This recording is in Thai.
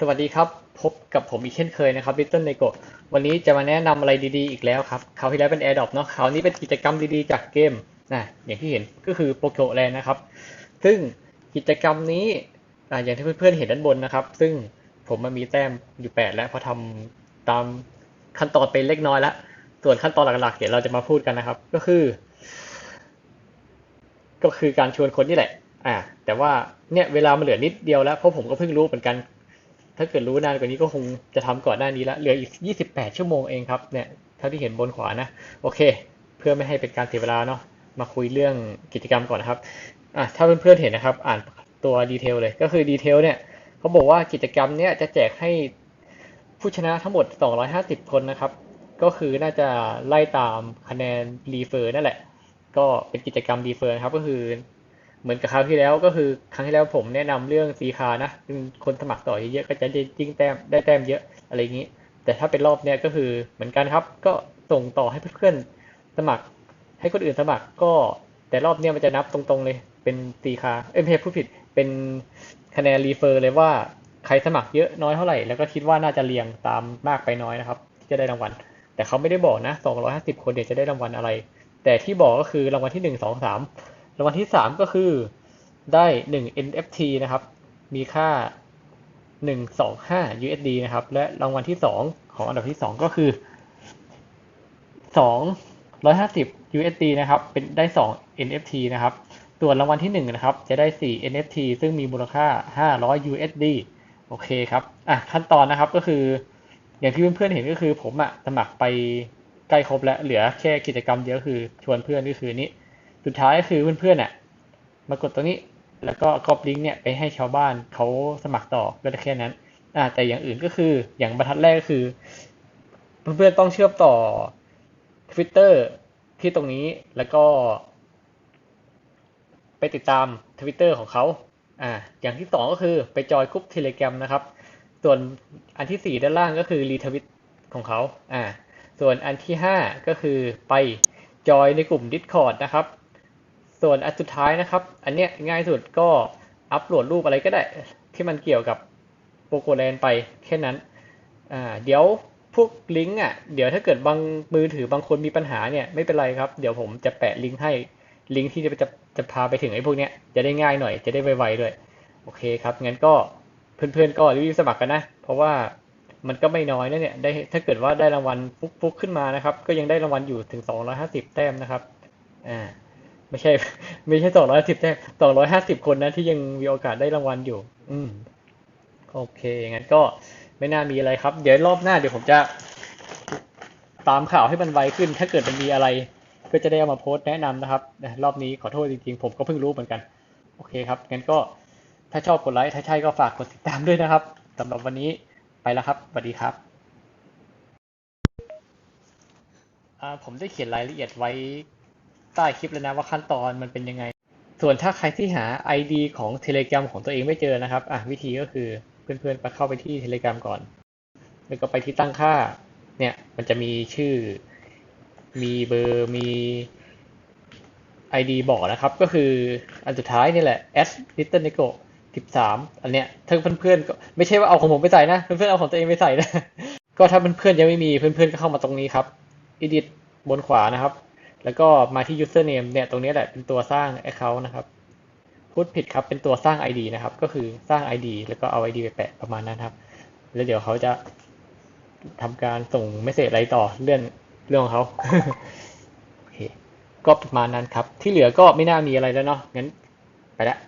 สวัสดีครับ พบกับผมอีกเช่นเคยนะครับ Little n e g o วันนี้จะมาแนะนำอะไรดีๆ อีกแล้วครับคราวที่แล้วเป็น AirDrop เนาะคราวนี้เป็นกิจกรรมดีๆ จากเกมนะอย่างที่เห็นก็คือ p o k e l a n d นนะครับ ซึ่งกิจกรรมนี้ออย่างที่เพื่อนๆเห็นด้านบนนะครับ ซึ่งผมมันมีแต้มอยู่ 8 แล้วเพราะทำตามขั้นตอนไปเล็กน้อยแล้ว ส่วนขั้นตอนหลักๆเดี๋ยวเราจะมาพูดกันนะครับ ก็คือ ก็คือการชวนคนนี่แหละ อ่า แต่ว่าเนี่ยเวลามันเหลือนิดเดียวแล้วเพราะผมก็เพิ่งรู้เหมือนกัน ถ้าเกิดรู้นานกว่านี้ก็คงจะทำก่อนหน้านี้แล้วเหลืออีก 28 ชั่วโมงเองครับเนี่ยเท่าที่เห็นบนขวานะโอเค เพื่อไม่ให้เป็นการเสียเวลาเนาะมาคุยเรื่องกิจกรรมก่อนนะครับอะถ้าเพื่อนๆเห็นนะครับ อ่านตัวดีเทลเลยก็คือดีเทลเนี่ยเขาบอกว่ากิจกรรมเนี่ยจะแจกให้ผู้ชนะทั้งหมด 250 คนนะครับ ก็คือน่าจะไล่ตามคะแนนรีเฟอร์นั่นแหละ ก็เป็นกิจกรรมรีเฟอร์นะครับก็คือ เหมือนกับคราวที่แล้วก็คือครั้งที่แล้วผมแนะนำเรื่องซีคานะซึ่งคนสมัครต่อเยอะๆก็จะได้จิ้งแต้มได้แต้มเยอะอะไรอย่างนี้ แต่ถ้าเป็นรอบเนี้ยก็คือเหมือนกันครับ ก็ส่งต่อให้เพื่อนๆสมัคร ให้คนอื่นสมัครก็แต่รอบเนี้ยมันจะนับตรงๆเลยเป็นซีคาเอ้ยไม่ใช่ผู้ผิดเป็นคะแนนรีเฟอร์เลยว่าใครสมัครเยอะน้อยเท่าไหร่แล้วก็คิดว่าน่าจะเรียงตามมากไปน้อยนะครับที่จะได้รางวัล แต่เขาไม่ได้บอกนะ 250 คนเดี๋ยวจะได้รางวัลอะไร แต่ที่บอกก็คือรางวัลที่ 1 2 3 รางวัลที่ 3 ก็คือได้ 1 NFT นะครับ มีค่า 125 USD นะครับ และรางวัลที่ 2 ของอันดับที่ 2 ก็คือ 250 USD นะครับ เป็นได้ 2 NFT นะครับ ส่วนรางวัลที่ 1 นะครับ จะได้ 4 NFT ซึ่งมีมูลค่า 500 USD โอเคครับ อะ ขั้นตอนนะครับก็คือ อย่างที่เพื่อนๆเห็นก็คือผมอะสมัครไปใกล้ครบแล้ว เหลือแค่กิจกรรมเดียวคือชวนเพื่อนก็คือนี้ สุดท้ายก็คือเพื่อนๆอะมากดตรงนี้ แล้วก็กรอบลิงก์เนี่ยไปให้ชาวบ้านเขาสมัครต่อก็แค่นั้นอ่าแต่อย่างอื่นก็คืออย่างบรรทัดแรกก็คือ เพื่อนๆต้องเชื่อมต่อ Twitter ที่ตรงนี้แล้วก็ ไปติดตาม Twitter ของเขาอ่าอย่างที่สองก็คือไปจอยกลุ่ม Telegram นะครับ ส่วนอันที่สี่ด้านล่างก็คือรีทวิตของเขาอ่าส่วนอันที่ห้าก็คือไปจอยในกลุ่ม Discord นะครับ ส่วนอันสุดท้ายนะครับ อันเนี้ยง่ายสุดก็อัปโหลดรูปอะไรก็ได้ ที่มันเกี่ยวกับโปรโกแลนไปแค่นั้นอ่าเดี๋ยวพวกลิงก์อะเดี๋ยวถ้าเกิดบางมือถือบางคนมีปัญหาเนี่ยไม่เป็นไรครับ เดี๋ยวผมจะแปะลิงก์ให้ลิงก์ที่จะจะจะพาไปถึงไอ้พวกเนี้ยจะได้ง่ายหน่อยจะได้ไวๆด้วย โอเคครับงั้นก็เพื่อนๆก็รีบสมัครกันนะ เพราะว่ามันก็ไม่น้อยนะเนี่ยได้ถ้าเกิดว่าได้รางวัลฟุกๆขึ้นมานะครับ ก็ยังได้รางวัลอยู่ถึง 250 แต้มนะครับอ่า ไม่ใช่ ไม่ใช่250แต้ม250คนนะที่ยังมีโอกาสได้รางวัลอยู่ อืม โอเค งั้นก็ไม่น่ามีอะไรครับ เดี๋ยวรอบหน้าเดี๋ยวผมจะตามข่าวให้มันไวขึ้น ถ้าเกิดมันมีอะไร ก็จะได้เอามาโพสต์แนะนำนะครับนะรอบนี้ขอโทษจริงๆ ผมก็เพิ่งรู้เหมือนกัน โอเคครับ งั้นก็ถ้าชอบกดไลค์ ถ้าใช่ก็ฝากกดติดตามด้วยนะครับสำหรับวันนี้ไปแล้วครับ สวัสดีครับอ่าผมได้เขียนรายละเอียดไว้ ใต้คลิปแล้วนะว่าขั้นตอนมันเป็นยังไง ส่วนถ้าใครที่หา ID ของ Telegram ของตัวเองไม่เจอนะครับอะวิธีก็คือเพื่อนๆไปเข้าไปที่ Telegram ก่อน แล้วก็ไปที่ตั้งค่าเนี่ยมันจะมีชื่อ มีเบอร์มี ID บอกนะครับ ก็คืออันสุดท้ายนี่แหละ s little n e g o 13 อันเนี้ยถ้าเพื่อนๆก็ไม่ใช่ว่าเอาของผมไปใส่นะ เพื่อนๆเอาของตัวเองไปใส่นะ ก็ถ้าเพื่อนๆยังไม่มีเพื่อนๆก็เข้ามาตรงนี้ครับ edit บนขวานะครับ แล้วก็มาที่ username เนี่ยตรงนี้แหละเป็นตัวสร้าง account นะครับ พูดผิดครับเป็นตัวสร้าง ID นะครับ ก็คือสร้าง ID แล้วก็เอา ID ไปแปะประมาณนั้นครับ แล้วเดี๋ยวเขาจะทำการส่งเมสเซจอะไรต่อเรื่องเรื่องของเขาโอเคก็ประมาณนั้นครับ ที่เหลือก็ไม่น่ามีอะไรแล้วเนาะงั้นไปละ